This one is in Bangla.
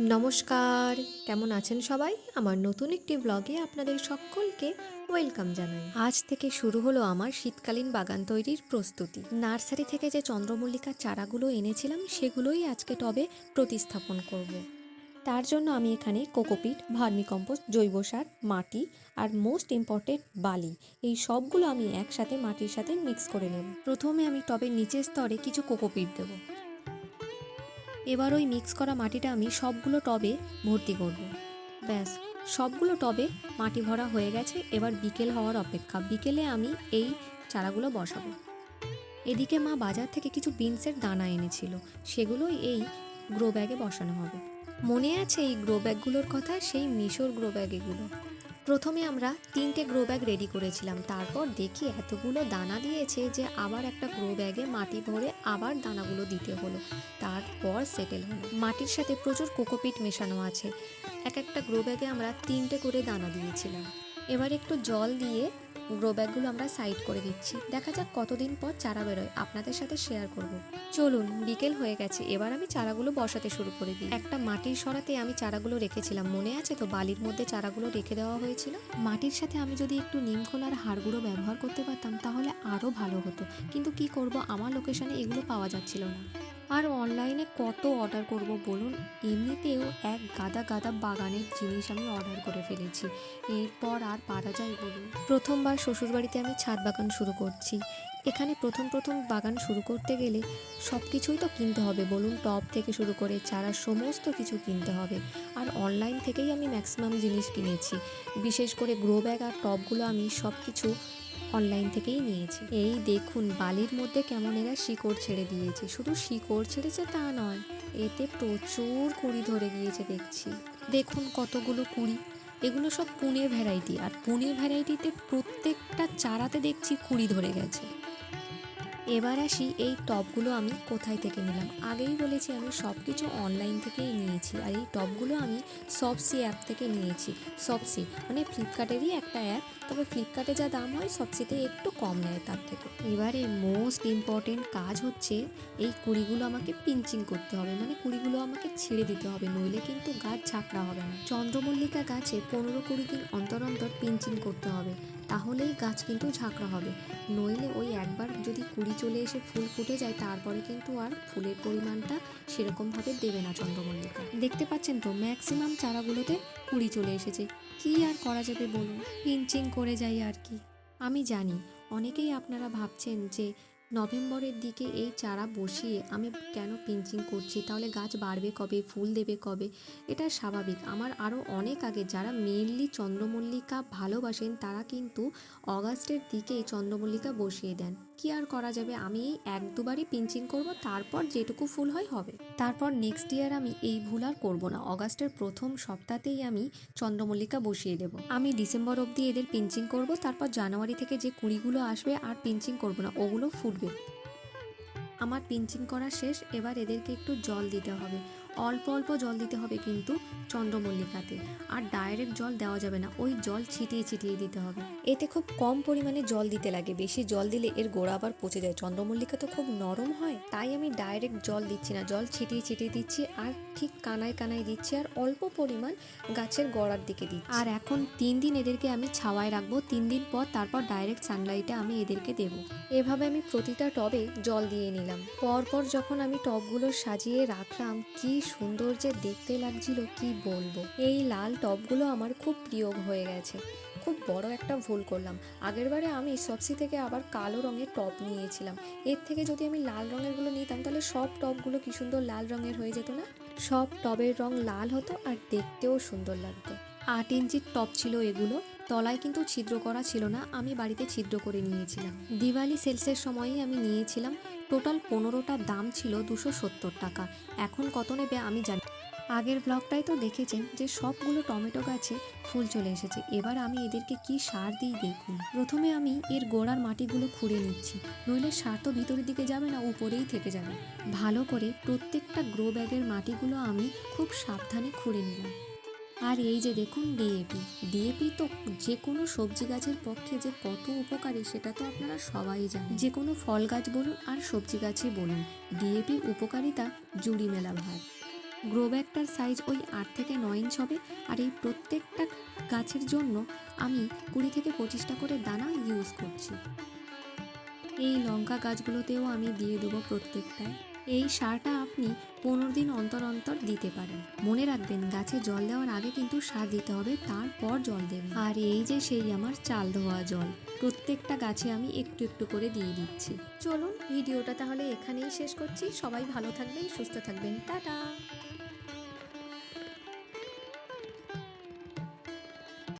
নমস্কার, কেমন আছেন সবাই? আমার নতুন একটি ব্লগে আপনাদের সকলকে ওয়েলকাম জানাই। আজ থেকে শুরু হলো আমার শীতকালীন বাগান তৈরির প্রস্তুতি। নার্সারি থেকে যে চন্দ্রমল্লিকার চারাগুলো এনেছিলাম, সেগুলোই আজকে টবে প্রতিস্থাপন করব। তার জন্য আমি এখানে কোকোপিট, ভার্মিকম্পোস্ট, জৈব সার, মাটি আর মোস্ট ইম্পর্টেন্ট বালি। এই সবগুলো আমি একসাথে মাটির সাথে মিক্স করে নেব। প্রথমে আমি টবের নিচের স্তরে কিছু কোকোপিট দেবো। এবার ওই মিক্স করা মাটিটা আমি সবগুলো টবে ভর্তি করব। ব্যাস, সবগুলো টবে মাটি ভরা হয়ে গেছে, এবার বিকেল হওয়ার অপেক্ষা। বিকেলে আমি এই চারাগুলো বসাবো। এদিকে মা বাজার থেকে কিছু বিনসের দানা এনেছিল, সেগুলোই এই গ্রো ব্যাগে বসানো হবে। মনে আছে এই গ্রো ব্যাগগুলোর কথা? সেই মিশর গ্রো ব্যাগ এগুলো। প্রথমে আমরা তিনটে গ্রো ব্যাগ রেডি করেছিলাম। তারপর দেখি এতগুলো দানা দিয়েছে যে আবার একটা গ্রো ব্যাগে মাটি ভরে আবার দানাগুলো দিতে হলো। তারপর সেটেল হলো। মাটির সাথে প্রচুর কোকোপিট মেশানো আছে। এক একটা গ্রো ব্যাগে আমরা তিনটে করে দানা দিয়েছিলাম। এবার একটু জল দিয়ে গ্রো ব্যাগগুলো আমরা সাইড করে দিচ্ছি। দেখা যাক কতদিন পর চারা বেরোয়। আপনাদের সাথে শেয়ার করব। চলুন, বিকেল হয়ে গেছে। এবার আমি চারাগুলো বসাতে শুরু করে দিই। একটা মাটির সরাতে আমি চারাগুলো রেখেছিলাম। মনে আছে তো বালির মধ্যে চারাগুলো রেখে দেওয়া হয়েছিল? মাটির সাথে আমি যদি একটু নিমখোলার হাড়গুঁড়ো ব্যবহার করতে পারতাম, তাহলে আরও ভালো হতো। কিন্তু কি করব? আমার লোকেশনে এগুলো পাওয়া যাচ্ছিল না। আর অনলাইনে কত অর্ডার করব বলুন? এমনিতেও এক গাদা গাদা বাগানের জিনিস আমি অর্ডার করে ফেলেছি। এরপর আর পারা যায় বলুন? প্রথমবার শ্বশুরবাড়িতে আমি ছাদ বাগান শুরু করছি। এখানে প্রথম প্রথম বাগান শুরু করতে গেলে সব কিছুই তো কিনতে হবে বলুন? টব থেকে শুরু করে চারা সমস্ত কিছু কিনতে হবে। আর অনলাইন থেকেই আমি ম্যাক্সিমাম জিনিস কিনেছি। বিশেষ করে গ্রো ব্যাগ আর টবগুলো আমি সব কিছু অনলাইন থেকেই নিয়েছি। এই দেখুন, বালির মধ্যে কেমন এরা শিকড় ছেড়ে দিয়েছে। শুধু শিকড় ছেড়েছে তা নয়, এতে প্রচুর কুড়ি ধরে গিয়েছে দেখছি। দেখুন কতগুলো কুড়ি। এগুলো সব পুনে ভ্যারাইটি আর পুনে ভ্যারাইটিতে প্রত্যেকটা চারাতে দেখছি কুড়ি ধরে গেছে। এবার আসি এই টপগুলো আমি কোথায় থেকে নিলাম? আগেই বলেছি আমি সব কিছু অনলাইন থেকেই নিয়েছি আর এই টপগুলো আমি সবসি অ্যাপ থেকে নিয়েছি। সবসি মানে ফ্লিপকার্টেরই একটা অ্যাপ তবে ফ্লিপকার্টে যা দাম হয় সবসিতে একটু কম নেয় তার থেকে। এবারে মোস্ট ইম্পর্টেন্ট কাজ হচ্ছে এই কুড়িগুলো আমাকে পিঞ্চিং করতে হবে মানে কুড়িগুলো আমাকে ছেড়ে দিতে হবে, নইলে কিন্তু গাছ ঝাঁকড়া হবে না। চন্দ্রমল্লিকা গাছে পনেরো কুড়ি দিন অন্তর অন্তর পিঞ্চিং করতে হবে। তাহলেই গাছ কিন্তু ঝাঁকড়া হবে। নইলে ওই একবার যদি কুড়ি চলে এসে ফুল ফুটে যায়, তারপরে কিন্তু আর ফুলের পরিমাণটা সেরকমভাবে দেবে না চন্দ্রমল্লিকা। দেখতে পাচ্ছেন তো ম্যাক্সিমাম চারাগুলোতে কুড়ি চলে এসেছে। কি আর করা যাবে বলুন? পিঞ্চিং করে যাই আর কি। আমি জানি, অনেকেই আপনারা ভাবছেন যে নভেম্বরের দিকে এই চারা বসিয়ে আমি কেন পিঞ্চিং করছি? তাহলে গাছ বাড়বে কবে? ফুল দেবে কবে? এটা স্বাভাবিক। আমার আরও অনেক আগে যারা মেনলি চন্দ্রমল্লিকা ভালোবাসেন, তারা কিন্তু অগাস্টের দিকেই চন্দ্রমল্লিকা বসিয়ে দেন। কি আর করা যাবে? আমি এই এক দুবারই পিঞ্চিং করব, তারপর যেটুকু ফুল হয় হবে। তারপর নেক্সট ইয়ার আমি এই ভুল আর করব না। অগাস্টের প্রথম সপ্তাহতেই আমি চন্দ্রমল্লিকা বসিয়ে দেব। আমি ডিসেম্বর অবধি এদের পিঞ্চিং করব, তারপর জানুয়ারি থেকে যে কুড়িগুলো আসবে আর পিঞ্চিং করব না। ওগুলো ফুটবে আমার পিঞ্চিং করা শেষ এবার এদেরকে একটু জল দিতে হবে। অল্প অল্প জল দিতে হবে কিন্তু চন্দ্রমল্লিকাতে। আর ডাইরেক্ট জল দেওয়া যাবে না, ওই জল ছিটিয়ে ছিটিয়ে দিতে হবে। এতে খুব কম পরিমাণে জল দিতে লাগে, বেশি জল দিলে এর গোড়া আবার পচে যায়। চন্দ্রমল্লিকা তো খুব নরম হয়, তাই আমি ডাইরেক্ট জল দিচ্ছি না, জল ছিটিয়ে ছিটিয়ে দিচ্ছি আর ঠিক কানায় কানায় দিচ্ছি আর অল্প পরিমাণ গাছের গোড়ার দিকে দিচ্ছি। আর এখন তিন দিন এদেরকে আমি ছাওয়ায় রাখব, তিন দিন পর তারপর ডাইরেক্ট সানলাইটে আমি এদেরকে দেবো। এভাবে আমি প্রতিটা টবে জল দিয়ে নিলাম। পরপর যখন আমি টবগুলো সাজিয়ে রাখলাম, কি সুন্দর যে দেখতে লাগছিল কি বলব। এই লাল টবগুলো আমার খুব প্রিয় হয়ে গেছে। খুব বড় একটা ভুল করলাম। আগেরবারে আমি সবসি থেকে আবার কালো রঙের টপ নিয়েছিলাম। এর থেকে যদি আমি লাল রঙেরগুলো নিতাম, তাহলে সব টপগুলো কি সুন্দর লাল রঙের হয়ে যেত না? সব টবের রং লাল হতো আর দেখতেও সুন্দর লাগতো। আট ইঞ্চির টপ ছিল এগুলো। তলায় কিন্তু ছিদ্র করা ছিল না, আমি বাড়িতে ছিদ্র করে নিয়েছিলাম। দিওয়ালি সেলসের সময়ই আমি নিয়েছিলাম, টোটাল পনেরোটার দাম ছিল দুশো সত্তর টাকা। এখন কত নেবে আমি জানি আগের ব্লগটাই তো দেখেছেন যে সবগুলো টমেটো গাছে ফুল চলে এসেছে। এবার আমি এদেরকে কি সার দিই দেখুন। প্রথমে আমি এর গোড়ার মাটিগুলো খুঁড়ে নিচ্ছি। নইলে সার তো ভিতরের দিকে যাবে না, উপরেই থেকে যাবে। ভালো করে প্রত্যেকটা গ্রো ব্যাগের মাটিগুলো আমি খুব সাবধানে খুঁড়ে নিলাম। আর এই যে দেখুন ডিএপি ডিএপি তো যে কোনো সবজি গাছের পক্ষে যে কত উপকারী সেটা তো আপনারা সবাই জানেন। যে কোনো ফল গাছ বলুন আর সবজি গাছই বলুন ডিএপির উপকারিতা জুড়ি মেলা ভার। গ্রো ব্যাগটার সাইজ ওই আট থেকে নয় ইঞ্চ হবে আর এই প্রত্যেকটা গাছের জন্য আমি কুড়ি থেকে পঁচিশটা করে দানা ইউজ করছি। এই লঙ্কা গাছগুলোতেও আমি দিয়ে দেবো প্রত্যেকটায়। এই সারটা আপনি পনেরো দিন অন্তর অন্তর দিতে পারেন। মনে রাখবেন, গাছে জল দেওয়ার আগে কিন্তু সার দিতে হবে, তারপর জল দেবেন। আর এই যে সেই আমার চাল ধোয়া জল, প্রত্যেকটা গাছে আমি একটু একটু করে দিয়ে দিচ্ছি। চলুন, ভিডিওটা তাহলে এখানেই শেষ করছি। সবাই ভালো থাকবেন, সুস্থ থাকবেন। টাটা!